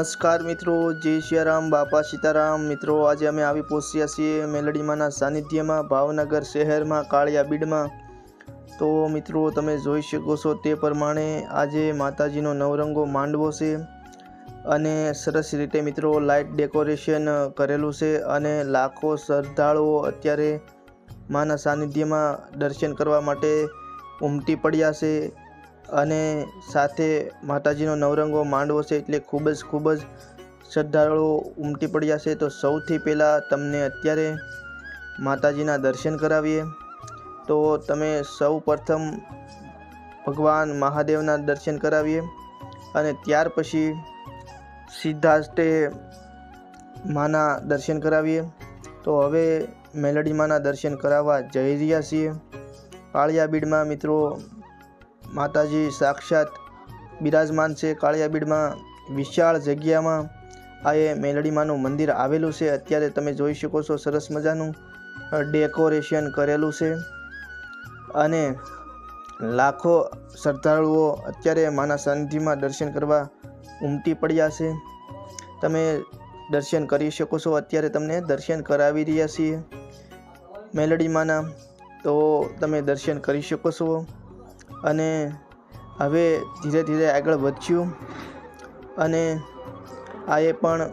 નમસ્કાર મિત્રો, જય સિયારામ બાપા સીતારામ. મિત્રો, આજે અમે આવી પહોંચ્યા છીએ મેલડીમાના સાનિધ્યમાં, ભાવનગર શહેરમાં, કાળિયા બીડમાં. તો મિત્રો, તમે જોઈ શકો છો તે પ્રમાણે આજે માતાજીનો નવરંગો માંડવો છે અને સરસ રીતે મિત્રો લાઇટ ડેકોરેશન કરેલું છે અને લાખો શ્રદ્ધાળુઓ અત્યારે માના સાનિધ્યમાં દર્શન કરવા માટે ઉમટી પડ્યા છે. અને સાથે માતાજીનો નવરંગો માંડવો છે એટલે ખૂબ જ ખૂબ જ શ્રદ્ધાળુઓ ઉમટી પડ્યા છે. તો સૌથી પહેલાં તમને અત્યારે માતાજીના દર્શન કરાવીએ. તો તમે સૌ પ્રથમ ભગવાન મહાદેવના દર્શન કરાવીએ અને ત્યાર પછી સીધા જ માના દર્શન કરાવીએ. તો હવે મેલડી માના દર્શન કરાવવા જઈ રહ્યા છીએ. પાળિયા બીડમાં મિત્રો માતાજી સાક્ષાત બિરાજમાન છે. કાળિયાબીડમાં વિશાળ જગ્યામાં આ એ મેલડીમાનું મંદિર આવેલું છે. અત્યારે તમે જોઈ શકો છો સરસ મજાનું ડેકોરેશન કરેલું છે. અને લાખો શ્રદ્ધાળુઓ અત્યારે માના સાનિધ્યમાં દર્શન કરવા ઉમટી પડ્યા છે. તમે દર્શન કરી શકો છો. અત્યારે તમને દર્શન કરાવી રહ્યા છીએ મેલડીમાના. તો તમે દર્શન કરી શકો છો. અને હવે ધીરે ધીરે આગળ વધ્યું. અને આ એ પણ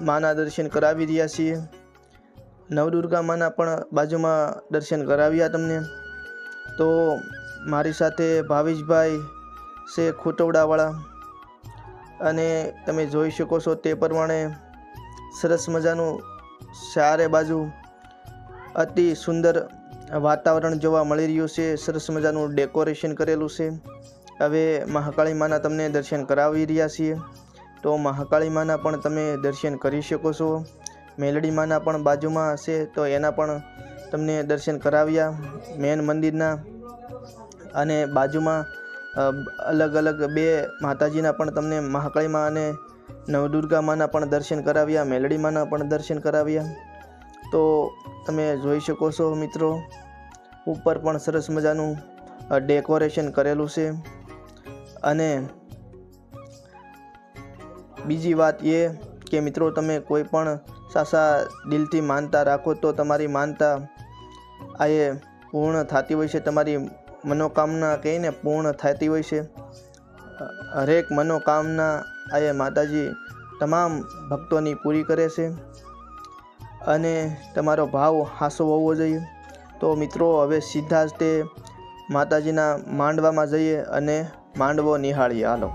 માના દર્શન કરાવી રહ્યા છીએ. નવદુર્ગા માના પણ બાજુમાં દર્શન કરાવ્યા તમને. તો મારી સાથે ભાવેશભાઈ છે ખોટવડાવાળા. અને તમે જોઈ શકો છો તે પ્રમાણે સરસ મજાનું ચારે બાજુ અતિ સુંદર વાતાવરણ જોવા મળી રહ્યું છે, સરસ મજાનું ડેકોરેશન કરેલું છે. હવે મહાકાળી માના તમને દર્શન કરાવી રહ્યા છીએ. તો મહાકાળી માના પણ તમે દર્શન કરી શકો છો. મેલડી માના પણ બાજુમાં હશે, તો એના પણ તમને દર્શન કરાવ્યા. મેન મંદિરના અને બાજુમાં અલગ અલગ બે માતાજીના પણ તમને મહાકાળી મા અને નવદુર્ગા માના પણ દર્શન કરાવ્યા, મેલડી માના પણ દર્શન કરાવ્યા. તો તમે જોઈ શકો છો મિત્રો, ઉપર પણ સરસ મજાનું ડેકોરેશન કરેલું છે. અને બીજી વાત એ કે મિત્રો, તમે કોઈ પણ સાસા દિલથી માનતા રાખો તો તમારી માનતા આ એ પૂર્ણ થતી હોય છે. તમારી મનોકામના કહીને પૂર્ણ થતી હોય છે. હરેક મનોકામના આ એ માતાજી તમામ ભક્તોની પૂરી કરે છે. અને તમારો ભાવ હાસો હોવો જોઈએ. તો મિત્રો, હવે સીધા જ તે માતાજીના માંડવામાં જઈએ અને માંડવો નિહાળીએ. હાલો.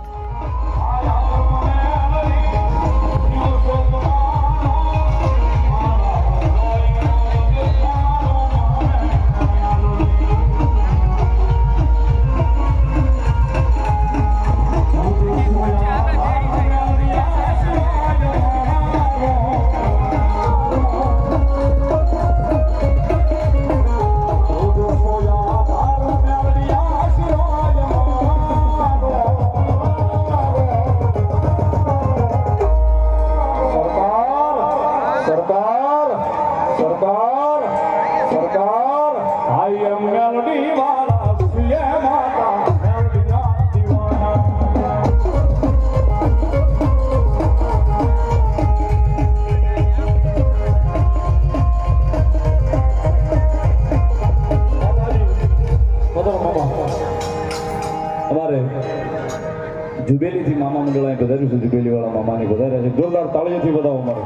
જુબેલીથી મામા મંડળ અહીં પધાર્યું છે જુબેલી વાળા મામાને પધાર્યા છે. જોરદાર તાળીઓથી બધાવો અમારે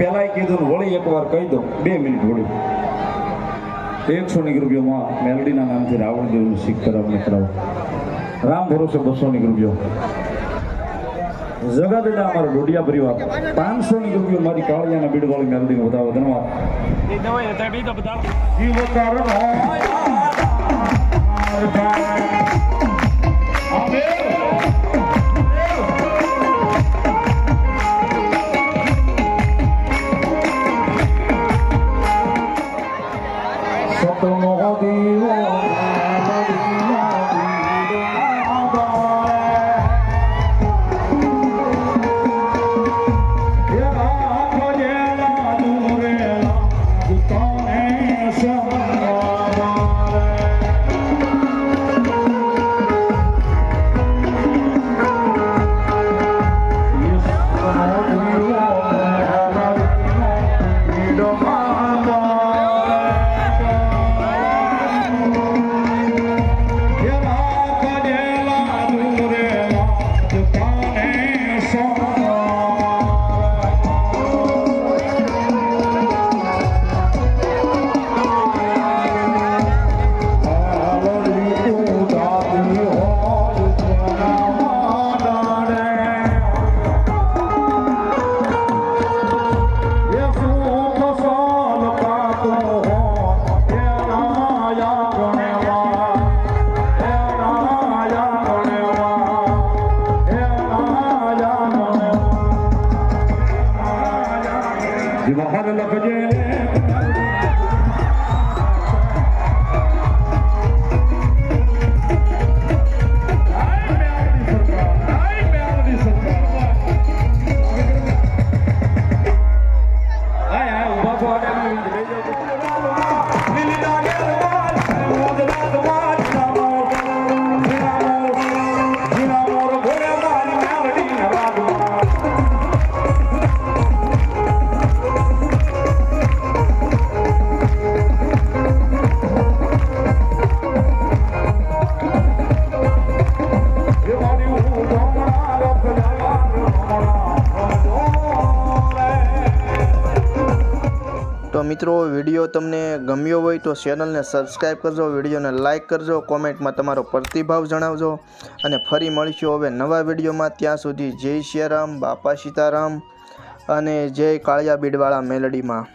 પહેલાંય કીધું વળી એકવાર કહી દઉં. બે મિનિટ વળી. એકસો ની રૂપિયામાં મેલડીના નામથી રાવણ દેવનું શીખ કરાવ ને કરાવ. રામ ભરોસે બસો ની રૂપિયો. જગાદેડા અમારો ડોડિયા પરિવાર. પાંચસો ની રૂપિયો મારી કાળિયાના બીડવાળી મેલડીનો વધારો. ધન્યવાદ. બહાર લખજે તો મિત્રો, વીડિયો તમને ગમ્યો હોય તો ચેનલને સબસ્ક્રાઈબ કરજો, વિડીયોને લાઇક કરજો કોમેન્ટમાં તમારો પ્રતિભાવ જણાવજો અને ફરી મળીશું હવે નવા વિડીયોમાં. ત્યાં સુધી જય સિયારામ બાપા સીતારામ અને જય કાળિયા બીડવાળા મેલડીમાં.